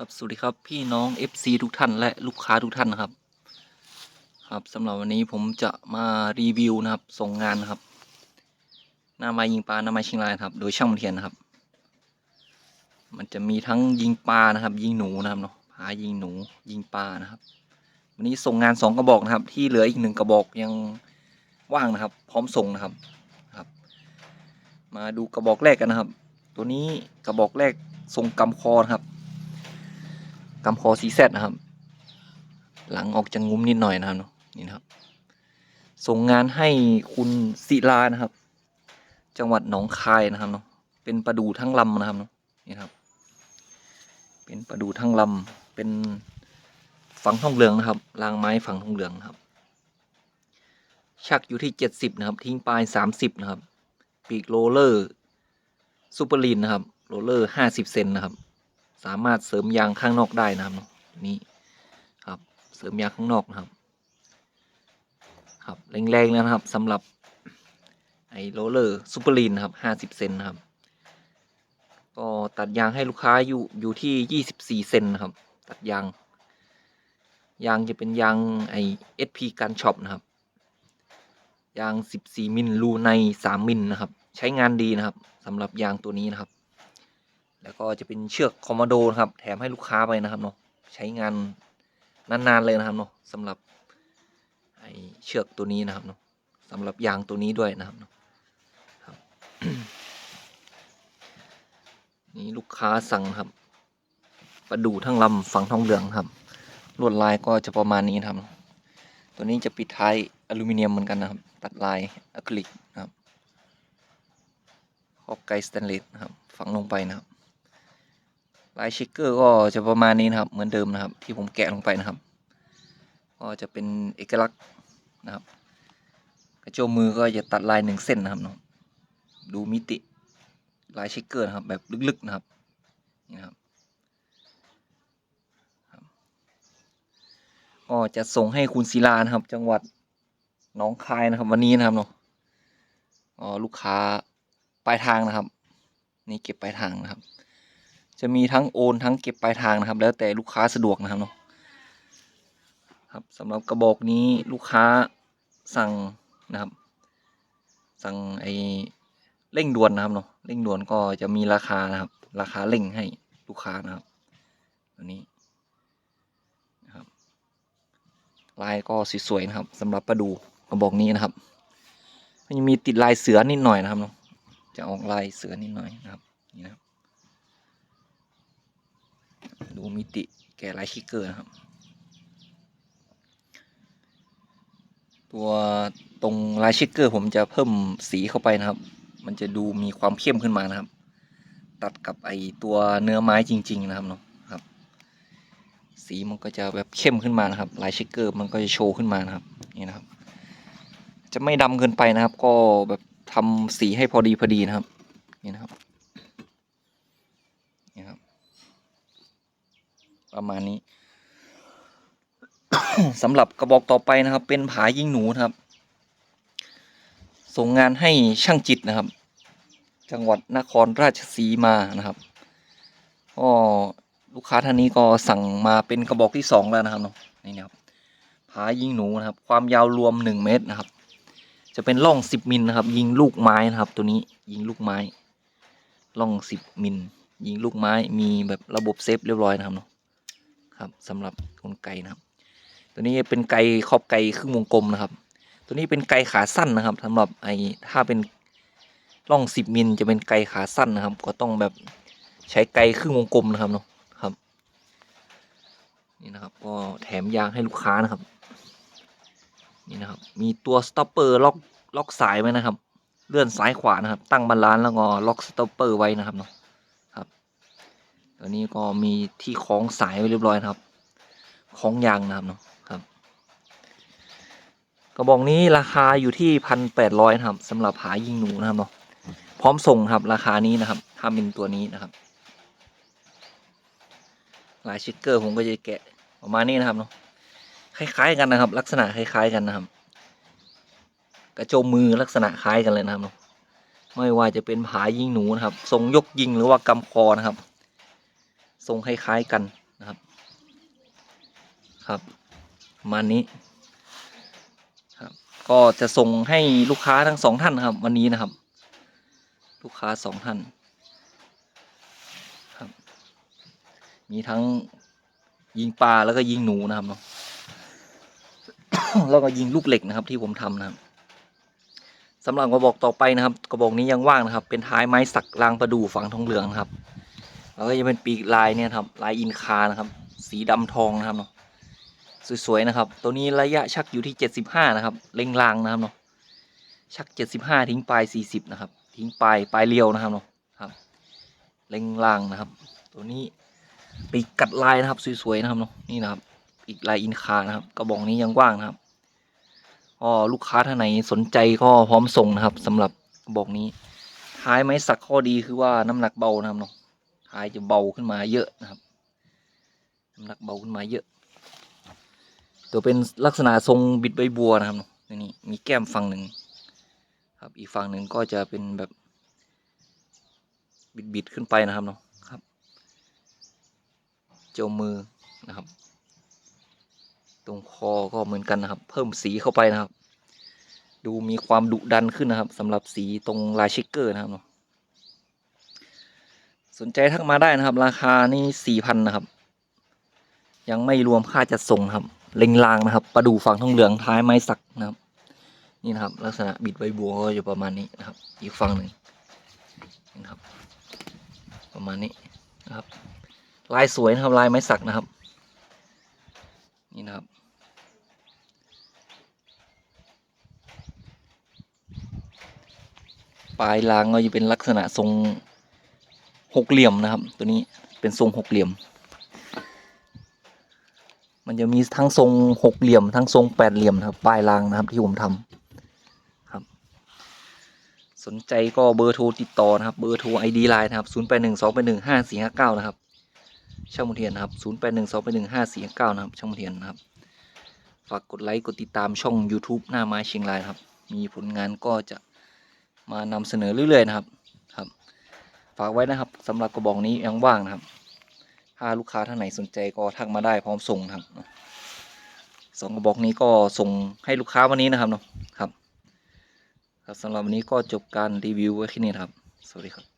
ครับสวัสดีครับพี่น้อง FC ทุกท่านและลูกค้าทุกท่านนะครับ ครับสำหรับวันนี้ผมจะมารีวิวนะครับส่งงานนะครับหน้าไม้ยิงปลาหน้าไม้ชิงลายครับ โดยช่างมันเทียนนะครับ มันจะมีทั้งยิงปลานะครับ ยิงหนูนะครับเนาะหายิงหนูยิงปลานะครับ วันนี้ส่งงานสองกระบอกนะครับ ที่เหลืออีกหนึ่งกระบอกยังว่างนะครับ พร้อมส่งนะครับครับ มาดูกระบอกแรกกันนะครับ ตัวนี้กระบอกแรกทรงกำคอนะครับ กำคอซีแซนะครับ หลังออกจะงุ้มนิดหน่อยนะครับเนาะนี่นะครับ ส่งงานให้คุณศิลานะครับ จังหวัดหนองคายนะครับเนาะเป็นประดูทั้งลำนะครับเนาะนี่นะครับ เป็นประดูทั้งลำเป็นฝังทองเหลืองนะครับรางไม้ฝังทองเหลืองครับ ชักอยู่ที่เจ็ดสิบนะครับ ทิ้งปลายสามสิบนะครับ ปีกโรลเลอร์ซูเปอร์ลีนนะครับโรลเลอร์ห้าสิบเซนนะครับ สามารถเสริมยางข้างนอกได้นะครับนี่ครับเสริมยางข้างนอกนะครับ ครับแรงๆแล้วนะครับสำหรับไอ้โรลเลอร์ซูเปอร์ลีนนะครับห้าสิบเซนนะครับ ก็ตัดยางให้ลูกค้าอยู่อยู่ที่ยี่สิบสี่เซนนะครับ ตัดยาง ยางจะเป็นยางไอเอสพีการช็อปนะครับ ยางสิบสี่มิลรูในสามมิลนะครับ ใช้งานดีนะครับสำหรับยางตัวนี้นะครับ แล้วก็จะเป็นเชือกคอมมานโดนะครับ แถมให้ลูกค้าไปนะครับเนาะใช้งานนานๆเลยนะครับเนาะสำหรับไอเชือกตัวนี้นะครับเนาะสำหรับยางตัวนี้ด้วยนะครับเนาะครับนี่ลูกค้าสั่งครับประดูทั้งลำฝังทองเหลืองครับลวดลายก็จะประมาณนี้นครับ ตัวนี้จะปิดท้ายอลูมิเนียมเหมือนกันนะครับ ตัดลายอะคริลิกนะครับขอบไกสแตนเลสนะครับ ฝังลงไปนะครับ ลายเชคเกอร์ก็จะประมาณนี้นะครับ เหมือนเดิมนะครับ ที่ผมแกะลงไปนะครับ ก็จะเป็นเอกลักษณ์นะครับ กระโจมมือก็จะตัดลายหนึ่งเส้นนะครับเนาะดูมิติลายเชคเกอร์นะครับ แบบลึกๆนะครับนี่นะครับก็จะส่งให้คุณศิลานะครับ จังหวัดหนองคายนะครับ วันนี้นะครับเนาะอ๋อลูกค้าปลายทางนะครับ นี่เก็บปลายทางนะครับ จะมีทั้งโอนทั้งเก็บปลายทางนะครับ แล้วแต่ลูกค้าสะดวกนะครับเนาะครับสำหรับกระบอกนี้ลูกค้าสั่งนะครับ สั่งไอเร่งด่วนนะครับเนาะเร่งด่วนก็จะมีราคานะครับ ราคาเร่งให้ลูกค้านะครับตัวนี้นะครับลายก็สวยๆนะครับสำหรับประดูกระบอกนี้นะครับมันมีติดลายเสือนิดหน่อยนะครับเนาะจะออกลายเสือนิดหน่อยนะครับนี่นะครับ ดูมิติแก่ลายชิกเกอร์นะครับ ตัวตรงลายชิกเกอร์ผมจะเพิ่มสีเข้าไปนะครับ มันจะดูมีความเข้มขึ้นมานะครับ ตัดกับไอตัวเนื้อไม้จริง ๆ นะครับเนาะครับ สีมันก็จะแบบเข้มขึ้นมานะครับลายชิกเกอร์มันก็จะโชว์ขึ้นมานะครับนี่นะครับ จะไม่ดำเกินไปนะครับ ก็แบบทำสีให้พอดีพอดีนะครับนี่นะครับนี่ครับ ประมาณนี้สำหรับกระบอกต่อไปนะครับ เป็นผายิงหนูนะครับ ส่งงานให้ช่างจิตนะครับ จังหวัดนครราชสีมานะครับก็ลูกค้าท่านนี้ก็สั่งมาเป็นกระบอกที่สองแล้วนะครับเนาะนี่นะครับผายิงหนูนะครับ ความยาวรวมหนึ่งเมตรนะครับ จะเป็นร่องสิบมิลนะครับ ยิงลูกไม้นะครับ ตัวนี้ยิงลูกไม้ร่องสิบมิลยิงลูกไม้มีแบบระบบเซฟเรียบร้อยนะครับเนาะ ครับสำหรับกลไกนะครับ ตัวนี้เป็นไกครอบไกครึ่งวงกลมนะครับ ตัวนี้เป็นไกขาสั้นนะครับสำหรับไอ้ถ้าเป็นร่องสิบมิลจะเป็นไกขาสั้นนะครับ ก็ต้องแบบใช้ไกครึ่งวงกลมนะครับเนาะครับ นี่นะครับ ก็แถมยางให้ลูกค้านะครับ นี่นะครับ มีตัวสต็อปเปอร์ล็อกล็อกสายไว้นะครับ เลื่อนซ้ายขวานะครับ ตั้งบาลานซ์แล้วก็ล็อกสต็อปเปอร์ไว้นะครับเนาะ ตัวนี้ก็มีที่คล้องสายไว้เรียบร้อยครับคล้องยางนะครับเนาะครับ กระบอกนี้ราคาอยู่ที่พันแปดร้อยครับสำหรับหายิงหนูนะครับเนาะพร้อมส่งครับราคานี้นะครับ ถ้าเป็นตัวนี้นะครับ ลายชิกเกอร์ผมก็จะแกะออกมานี่นะครับเนาะคล้าย ๆ กันนะครับ ลักษณะคล้าย ๆ กันนะครับ กระโจมมือลักษณะคล้ายกันเลยนะครับเนาะไม่ว่าจะเป็นผายิงหนูนะครับ ทรงยกยิงหรือว่ากำคอนะครับ ทรงคล้ายๆกันนะครับ ครับมานี้ครับ ก็จะส่งให้ลูกค้าทั้งสองท่านนะครับ วันนี้นะครับ ลูกค้าสองท่านครับ มีทั้งยิงปลาแล้วก็ยิงหนูนะครับเนาะแล้วก็ยิงลูกเหล็กนะครับ ที่ผมทำนะครับสำหรับกระบอกต่อไปนะครับ กระบอกนี้ยังว่างนะครับ เป็นท้ายไม้สักรางประดู่ฝังทองเหลืองครับ แล้วก็จะเป็นปีกลายเนี่ยครับลายอินคานะครับ สีดำทองนะครับเนาะสวยๆนะครับ ตัวนี้ระยะชักอยู่ที่เจ็ดสิบห้านะครับ เล็งลางนะครับเนาะชักเจ็ดสิบห้าทิ้งปลายสี่สิบนะครับ ทิ้งปลายปลายเรียวนะครับเนาะครับ เล็งลางนะครับ ตัวนี้ปีกกัดลายนะครับสวยๆนะครับเนาะนี่นะครับอีกลายอินคานะครับกระบอกนี้ยังว่างนะครับก็ลูกค้าท่านไหนสนใจก็พร้อมส่งนะครับสำหรับกระบอกนี้ท้ายไม้สักข้อดีคือว่าน้ำหนักเบานะครับเนาะายจะเบาขึ้นมาเยอะนะครับน้ำหนักเบาขึ้นมาเยอะ ตัวเป็นลักษณะทรงบิดใบบัวนะครับเนาะนี่มีแก้มฝั่งหนึ่งครับ อีกฝั่งหนึ่งก็จะเป็นแบบ บิดบิดๆขึ้นไปนะครับเนาะครับเจ้ามือนะครับ ตรงคอก็เหมือนกันนะครับ เพิ่มสีเข้าไปนะครับ ดูมีความดุดันขึ้นนะครับสำหรับสีตรงลายเชคเกอร์นะครับเนาะ สนใจทักมาได้นะครับ ราคานี่สี่พันนะครับ ยังไม่รวมค่าจัดส่งนะครับ เล็งลางนะครับประดูฝั่งทองเหลืองท้ายไม้สักนะครับ นี่นะครับ ลักษณะบิดใบบัวก็จะประมาณนี้นะครับ อีกฝั่งหนึ่งนะครับ ประมาณนี้นะครับ ลายสวยนะครับลายไม้สักนะครับ นี่นะครับปลายรางก็จะเป็นลักษณะทรง หกเหลี่ยมนะครับ ตัวนี้เป็นทรงหกเหลี่ยม มันจะมีทั้งทรงหกเหลี่ยม ทั้งทรงแปดเหลี่ยมนะครับปลายรางนะครับที่ผมทำครับ สนใจก็เบอร์โทรติดต่อนะครับเบอร์โทรไอดีไลน์นะครับศูนย์แปดหนึ่งสองแปดหนึ่งห้าสี่ห้าเก้านะครับช่างมนเทียนนะครับศูนย์แปดหนึ่งสองแปดหนึ่งห้าสี่ห้าเก้านะครับช่างมนเทียนนะครับฝากกดไลค์กดติดตามช่อง YouTube หน้าไม้เชียงรายครับ มีผลงานก็จะมานำเสนอเรื่อยๆนะครับ ฝากไว้นะครับสำหรับกระบอกนี้ยังว่างนะครับ ถ้าลูกค้าท่านไหนสนใจก็ทักมาได้พร้อมส่งนะครับสองกระบอกนี้ก็ส่งให้ลูกค้าวันนี้นะครับเนาะครับ ครับสำหรับวันนี้ก็จบการรีวิวไว้แค่นี้ครับ สวัสดีครับ